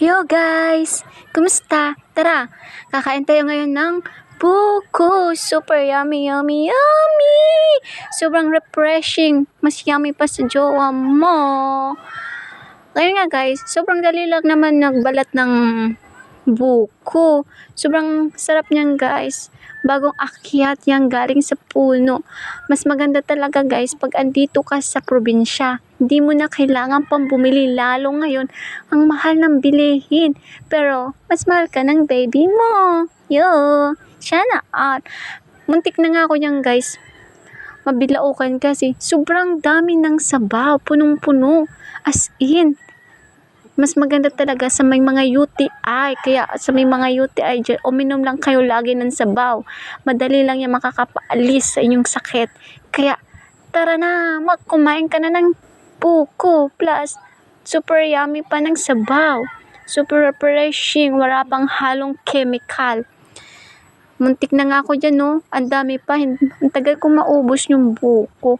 Yo guys! Kumusta? Tara, kakain tayo ngayon ng buko. Super yummy, yummy, yummy! Sobrang refreshing. Mas yummy pa sa jowa mo. Ngayon nga guys, sobrang dali lang naman nagbalat ng buko. Sobrang sarap niyan guys. Bagong akyat yan galing sa puno. Mas maganda talaga guys pag andito ka sa probinsya. Hindi mo na kailangan pang bumili lalo ngayon ang mahal ng bilihin. Pero mas mahal ka ng baby mo. Yo! Sana at muntik na nga ako yan guys. Mabilaukan kasi sobrang dami ng sabaw. Punong-puno. As in mas maganda talaga sa may mga UTI. Kaya sa may mga UTI dyan, uminom lang kayo lagi ng sabaw. Madali lang yan makakapaalis sa inyong sakit. Kaya tara na, magkumain ka na ng buko. Plus, super yummy pa ng sabaw. Super refreshing. Wala pang halong chemical. Muntik na nga ako dyan, no? Ang dami pa. Ang tagal kong maubos yung buko.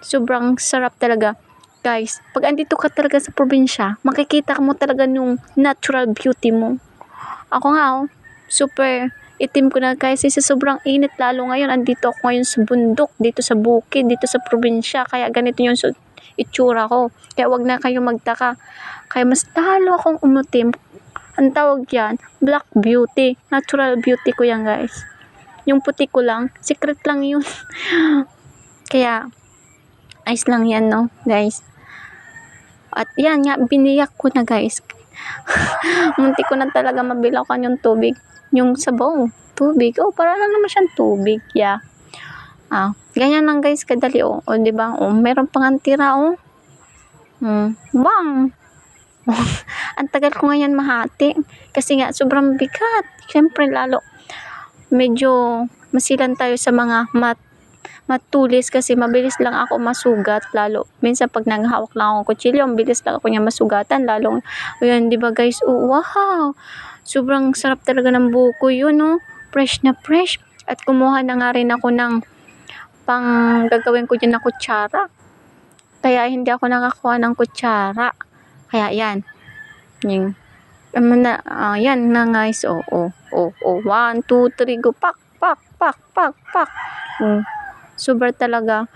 Sobrang sarap talaga. Guys, pag andito ka talaga sa probinsya, makikita mo talaga yung natural beauty mo. Ako nga, oh, super itim ko na kasi sa sobrang init lalo ngayon. Andito ako ngayon sa bundok, dito sa bukid, dito sa probinsya. Kaya ganito yung itsura ko. Kaya wag na kayo magtaka. Kaya mas lalo akong umutim. Ang tawag yan, black beauty. Natural beauty ko yan, guys. Yung puti ko lang, secret lang yun. Kaya, ayos lang yan, no, guys. At yan nga, biniyak ko na, guys. Munti ko na talaga mabilakan yung tubig. Yung sabaw, tubig. Oh, para lang naman siyang tubig. Yeah. Ah, ganyan lang guys, kadali oh. O, di ba? Oh, meron pang tira oh. Hmm, bang! Ang tagal ko ngayon mahati. Kasi nga, sobrang bigat. Siyempre, lalo, medyo masilan tayo sa mga mat matulis kasi mabilis lang ako masugat lalo minsan pag naghahawak lang ako ng kutsilyo ang bilis lang ako niya masugatan lalo ayan di ba guys oh, wow sobrang sarap talaga ng buko yun no fresh na fresh at kumuha na nga rin ako ng pang gagawin ko dyan na kutsara kaya hindi ako nakakuha ng kutsara kaya yan yung ano na, ah, yan na guys, oh, oh, oh, oh, one, two, three, go, pak, pak, pak, pak, pak, mm. Sobra talaga.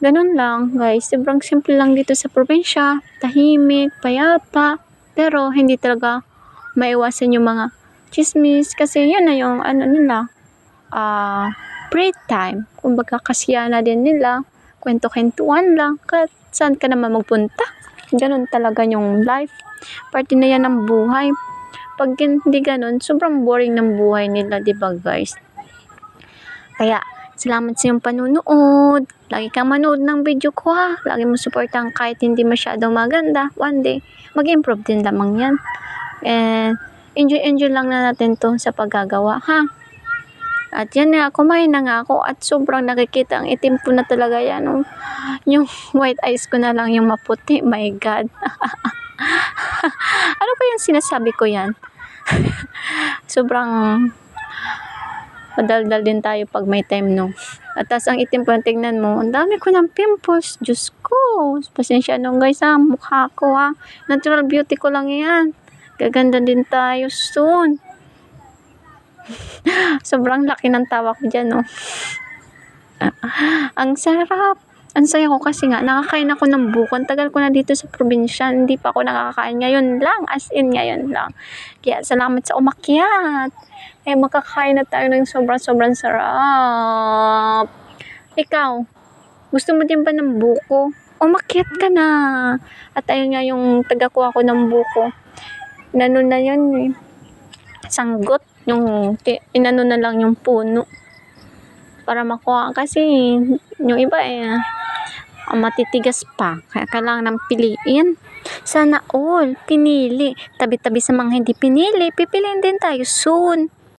Ganun lang, guys. Sobrang simple lang dito sa probinsya. Tahimik, payapa. Pero, hindi talaga maiwasan yung mga chismis. Kasi, yan na yung, ano nila, ah, break time. Kumbaga, kasiya na din nila. Kwento-kwentuhan lang. Kahit saan ka naman magpunta. Ganun talaga yung life. Parte na yan ng buhay. Pag hindi ganun, sobrang boring ng buhay nila, di ba guys? Kaya, salamat sa iyong panunood. Lagi kang manood ng video ko ha. Lagi mo supportan kahit hindi masyadong maganda. One day, mag-improve din lamang yan. And, enjoy-enjoy lang na natin to sa paggagawa ha. At yan nga, kumain na nga ako at sobrang nakikita ang itim ko na talaga yan. Oh. Yung white eyes ko na lang yung maputi. My God. ano ba yung sinasabi ko yan? sobrang madaldal din tayo pag may time, no? At tas ang itim ko, tingnan mo, ang dami ko ng pimples. Diyos ko. Pasensya nung guys, ha? Mukha ko, ha? Natural beauty ko lang yan. Gaganda din tayo soon. Sobrang laki ng tawa ko dyan, no? ang sarap. Ang saya ko kasi nga, nakakain ako ng buko. Ang tagal ko na dito sa probinsya. Hindi pa ako nakakain ngayon lang. As in, ngayon lang. Kaya salamat sa umakyat. Eh, makakain na tayo ng sobrang-sobrang sarap. Ikaw, gusto mo din ba ng buko? Umakyat ka na. At ayun nga yung tagakuha ko ng buko. Inano na yun eh. Sanggot. Yung, inano na lang yung puno. Para makuha. Kasi, yung iba eh, ang matitigas pa. Kaya kailangan ng piliin. Sana all pinili. Tabi-tabi sa mga hindi pinili, pipiliin din tayo soon.